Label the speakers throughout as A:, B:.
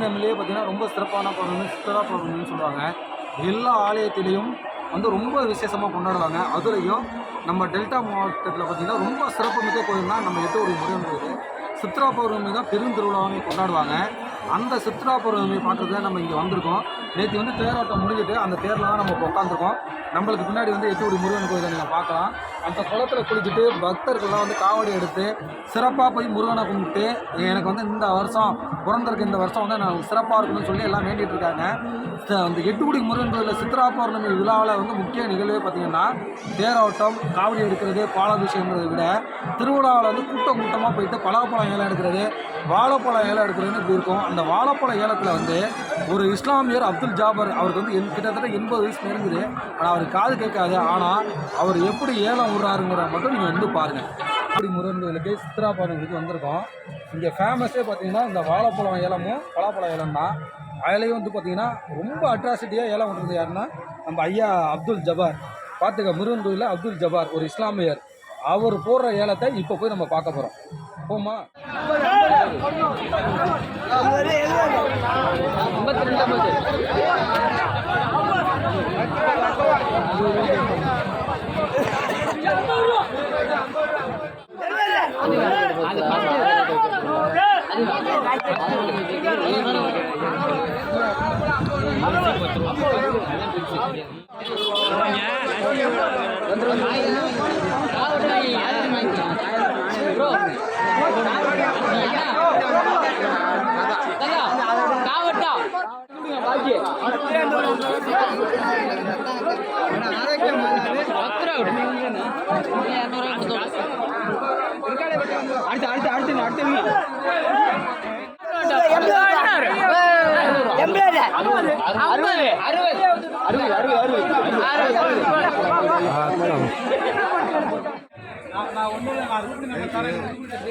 A: பௌர்ணமிலேயே பார்த்தீங்கன்னா ரொம்ப சிறப்பான பௌர்ணமி சுற்றுலா பௌர்ணமின்னு சொல்லுவாங்க. எல்லா ஆலயத்திலையும் வந்து ரொம்ப விசேஷமாக கொண்டாடுவாங்க. அதுலேயும் நம்ம டெல்டா மாவட்டத்தில் பார்த்திங்கன்னா ரொம்ப சிறப்புமிக்க கோயில்னால் நம்ம எட்டூரி முருகன் கோயில் சித்ரா பௌர்ணமி தான் பெருந்திருவிழாவை கொண்டாடுவாங்க. அந்த சித்ரா பௌர்ணமி பார்க்குறதுக்கு நம்ம இங்கே வந்திருக்கோம். நேற்று வந்து தேரோட்டம் முடிஞ்சிட்டு அந்த தேரில் தான் நம்ம உட்காந்துருக்கோம் நம்மளுக்கு பின்னாடி வந்து எட்டூடி முருகன் கோயிலை நீங்கள் பார்க்கலாம். அந்த குளத்தில் குளிச்சுட்டு பக்தர்கள்லாம் வந்து காவடி எடுத்து சிறப்பாக போய் முருகனை கும்பிட்டு எனக்கு வந்து இந்த வருஷம் பிறந்திருக்க இந்த வருஷம் வந்து நான் சிறப்பாக இருக்கணும்னு சொல்லி எல்லாம் வேண்டிட்டு இருக்காங்க. அந்த எட்டுக்குடி முருகன் கோயிலில் சித்ரா பௌர்ணமி விழாவில் வந்து முக்கிய நிகழ்வே பார்த்திங்கன்னா தேரோட்டம் காவடி எடுக்கிறது பாலாபிஷேகங்கிறத விட திருவிழாவில் வந்து கூட்டம் கூட்டமாக போயிட்டு பலாப்பழம் ஏலம் எடுக்கிறது வாழைப்பழம் ஏலம் எடுக்கிறதுன்னு இப்படி இருக்கும் அந்த வாழைப்பழ ஏலத்தில் வந்து ஒரு இஸ்லாமியர் அப்துல் ஜாபர் அவருக்கு வந்து என் கிட்டத்தட்ட எண்பது வயசு நெருங்குது ஆனால் அவர் காது கேட்காது. ஆனால் அவர் எப்படி ஏலம் விடுறாருங்கிற மட்டும் நீங்கள் வந்து பாருங்கள் அப்படி முருகன் கோயிலுக்கு சித்ரா பௌர்ணமிக்கு வந்திருக்கோம். இங்கே ஃபேமஸே பார்த்தீங்கன்னா இந்த வாழைப்பழம் ஏலமும் பலாப்பழம் ஏலம் தான். அதிலையும் வந்து பார்த்தீங்கன்னா ரொம்ப அட்ராசிட்டியாக ஏலம் விடுறது யாருன்னா நம்ம ஐயா அப்துல் ஜபார். பார்த்துக்க முருகன் கோயிலில் அப்துல் ஜபார் ஒரு இஸ்லாமியர். அவர் போடுற ஏலத்தை இப்போ போய் நம்ம பார்க்க போகிறோம் போமா ஐம்பத்தி ரெண்டாம் வந்துருவாங்க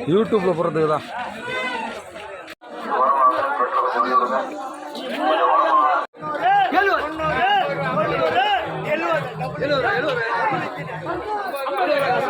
A: யூடியூப்ல போடுறதுக்கு தான் எழுபது